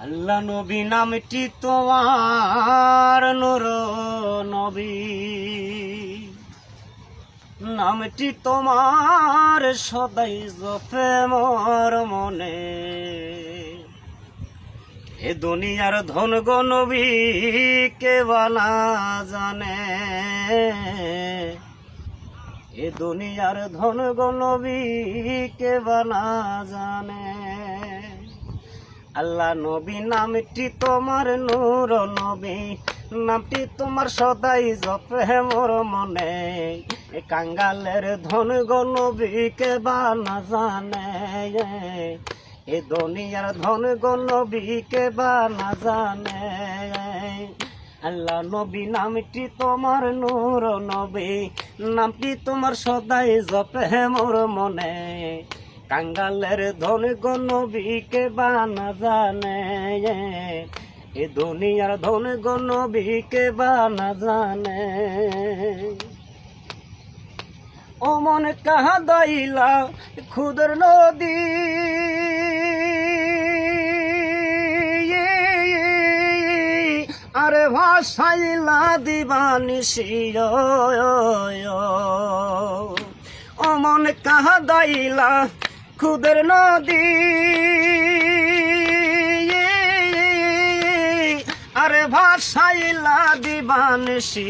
আল্লাহ নবী নামটি তোমার নূর নবী। নামটি তোমার সদাই জপে মোর মনে। এ দুনিয়ার ধন নবী, কে বানা জানে? এ দুনিয়ার ধন নবী, কে বানা জানে? আল্লাহ নবী, নামটি তোমার নূর, নবী, নামটি তোমার সদাই জপে মোর মনে। কাঙ্গালের ধন গো নবী, কে বানা জানে? এ দুনিয়ার ধন গো নবী, কে বানা জানে? আল্লাহ নবী, নামটি তোমার নূর, নবী, নামটি তোমার সদাই জপে মোর মনে। কাঙ্গালের ধন গো নবীকে বানা জানে। এ দুনিয়ার ধন গো নবীকে বানা জানে। ও মন কাহা দাইলা খুদর নদী। আরে ভাসাইলা দিবানিসি অমন কাহা দাইলা খুদের নদী। আরে ভাসাইলা দিবানিসি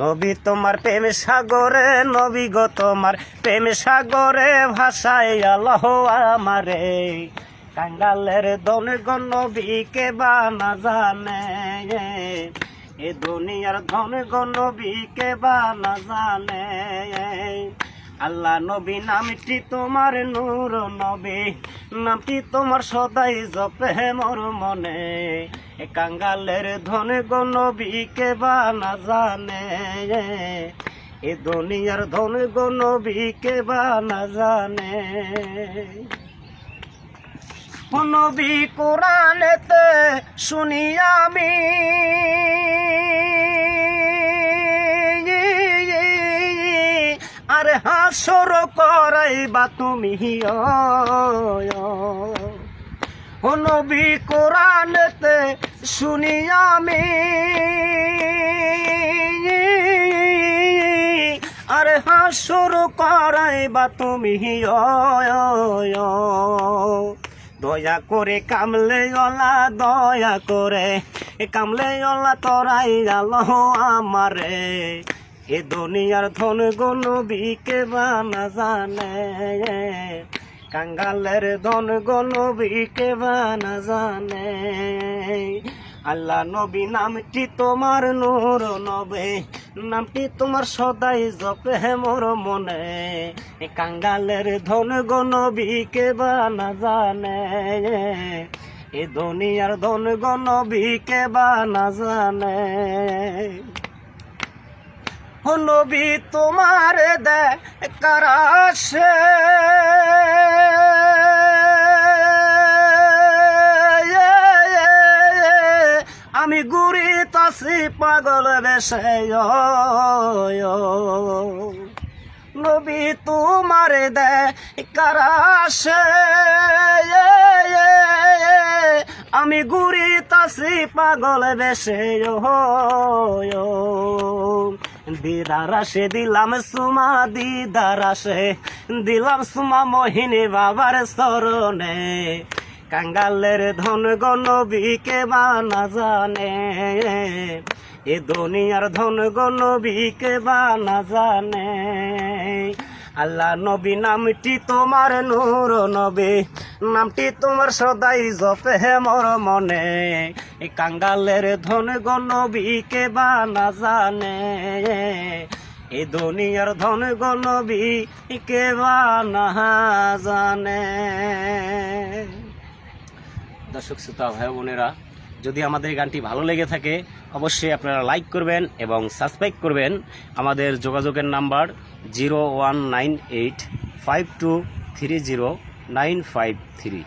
নবী তোমার প্রেম সাগরে, নবী গো তোমার প্রেম সাগরে ভাষায় আল্লাহ আমারে। কাঙ্গালের দন গো নবীকে বানা জানে। এ দুনিয়ার ধন গো নবীকে বানা জানে। আল্লাহ নবী, নামটি তোমার নূর নবী। নামটি তোমার সদাই জপে মোর মনে। কাঙ্গালের ধন গো নবীকে বানা জানে? এ দুনিয়ার ধন গো নবীকে বানা জানে? ও নবী, কোরআনেতে শুনি আমি। হাসর করাইবা তুমি নবী কোরআনেতে শুনি আমি। আরে হাসর করাইবা তুমি দয়া করে কামলে অলা, দয়া করে কামলে অলা, তরাই গেল আমারে। এ দুনিয়ার ধন গন বিকে বানা জানে। কাঙ্গালের ধন গন বিকে বানা জানে। আল্লাহ নবী, নামটি তোমার নূর নবে। নামটি তোমার সদাই জপে মোর মনে। কাঙ্গালের ধন গো নবীকে বানা জানে। এ দুনিয়ার ধন গো নবীকে বানা জানে। নবী, তোমার দে কারাশে আমি গুড়ি তাসি পাগল বেশে নবী, তোমার দে কারাশে আমি গুড়ি তাসি পাগল বেশে দিদারাসে দিলাম সুমা দিদারাসে দিলাম সুমা মোহিনী বাবার স্মরণে। কাঙ্গালের ধন গণবিকে বানা জানে। এ দুনিয়ার ধন গণবিকে বানা জানে। আল্লাহ নবী, নামটি তোমার নূর নবী, নামটি তোমার সদাই জপে মোর মনে। কাঙ্গালের ধন গণবীকে বানা জানে? এ দুনিয়ার ধন গণবীকে বানা জানে? দর্শক, শ্রোতা ভাই বোনেরা যদি আমাদের গানটি ভালো লেগে থাকে, অবশ্যই আপনারা লাইক করবেন এবং সাবস্ক্রাইব করবেন। আমাদের যোগাযোগের number zero one nine eight five two three zero nine five three.